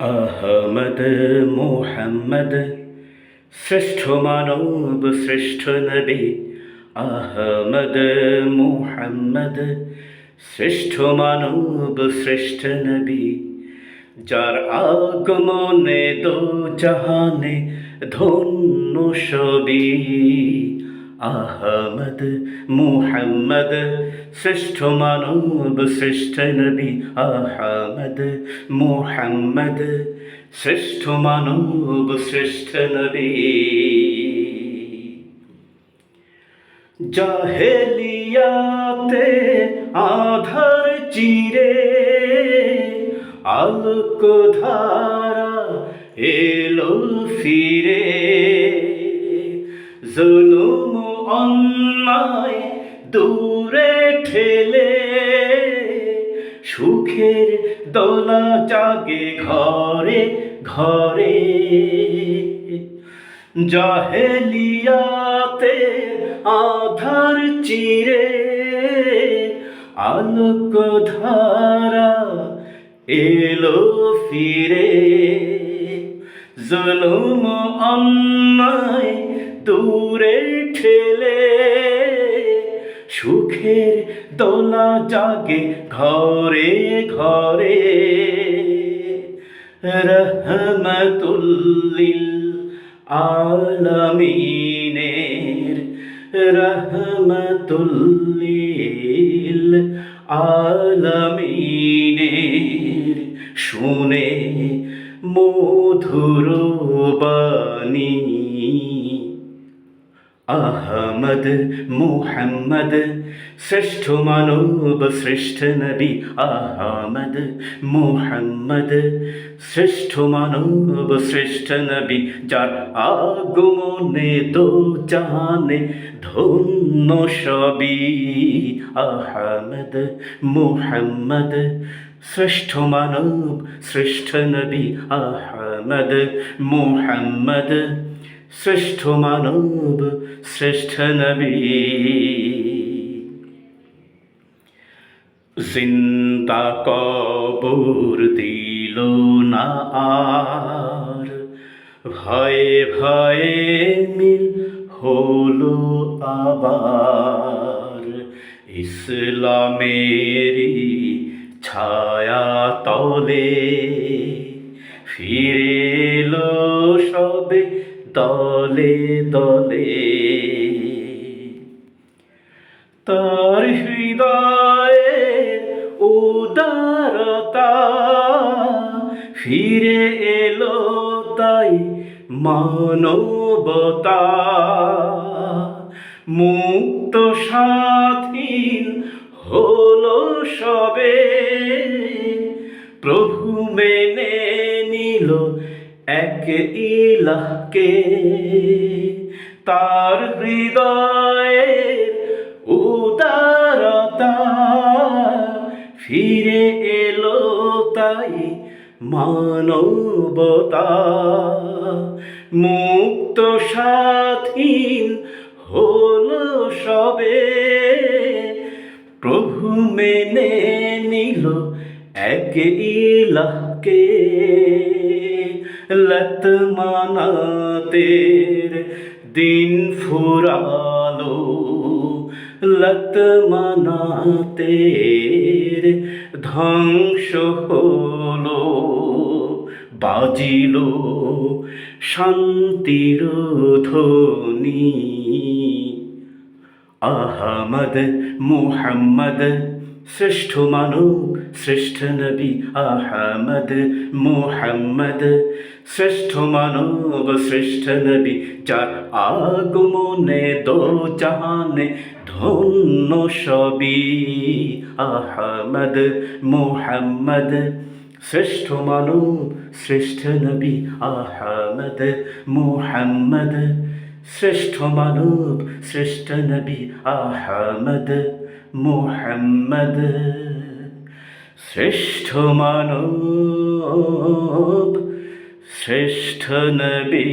আহমদ মোহাম্মদ, শ্রেষ্ঠ মানব, শ্রেষ্ঠ নবী। আহমদ মোহাম্মদ, শ্রেষ্ঠ মানব, শ্রেষ্ঠ নবী। যার আগমনে দো জাহানে ধন্য সবই। আহমদ, মুহাম্মদ, শ্রেষ্ঠ মানব, শ্রেষ্ঠ নবী আহমদ, মুহাম্মদ, শ্রেষ্ঠ মানব, শ্রেষ্ঠ নবী। জাহেলিয়াতে আধার চিরে আলোক ধারা এলো ফিরে। সুখের দোলা জাগে ঘরে ঘরে। জাহেলিয়াতে আধার চিরে, আলোক ধারা এলো ফিরে। জুলুম অন্যায় দূরে ঠেলে সুখের দোলা জাগে ঘরে ঘরে। রহমতুল্লিল আলমিনের রহমতুল্লিল আলমিনের। শুনে মধুর বাণী। আহমদ মুহাম্মদ শ্রেষ্ঠ মানব শ্রেষ্ঠ নবী আহমদ মুহাম্মদ শ্রেষ্ঠ মানব শ্রেষ্ঠ নবী যার আগমনে দো জাহানে ধন্য সবই আহমদ মুহাম্মদ শ্রেষ্ঠ মানব শ্রেষ্ঠ নবী আহমদ মুহাম্মদ শ্রেষ্ঠ মানব শ্রেষ্ঠ নবী। জিন্দা কবর দিল না আর, ভয়ে ভয়ে মিল হলো আবার। ইসলামেরই ছায়া তলে ফিরে এলো সবে দলে দলে তার হৃদয়ে উদারতা ফিরে এলো তাই মানবতা। মুক্ত স্বাধীন হলো সবে। প্রভু মেনে নিল এক ইলাহকে, তার হৃদয়ের উদারতা ফিরে এলো তাই মানবতা। মুক্ত স্বাধীন হল সবে, প্রভু মেনে নিল এক ইলাহকে লত দিন ফুরালো লত মানাতের ধ্বংস হলো বাজিল শান্তির ধ্বনি আহমদ মুহাম্মদ শ্রেষ্ঠ মানব, শ্রেষ্ঠ নবী আহমদ মুহাম্মদ। শ্রেষ্ঠ মানব, শ্রেষ্ঠ নবী, যার আগমনে দো জাহানে ধন্য সবই আহমদ মুহাম্মদ। শ্রেষ্ঠ মানব, শ্রেষ্ঠ নবী আহমদ মুহাম্মদ। শ্রেষ্ঠ মানব, শ্রেষ্ঠ নবী আহমদ। মুহাম্মদ শ্রেষ্ঠ মানব শ্রেষ্ঠ নবী।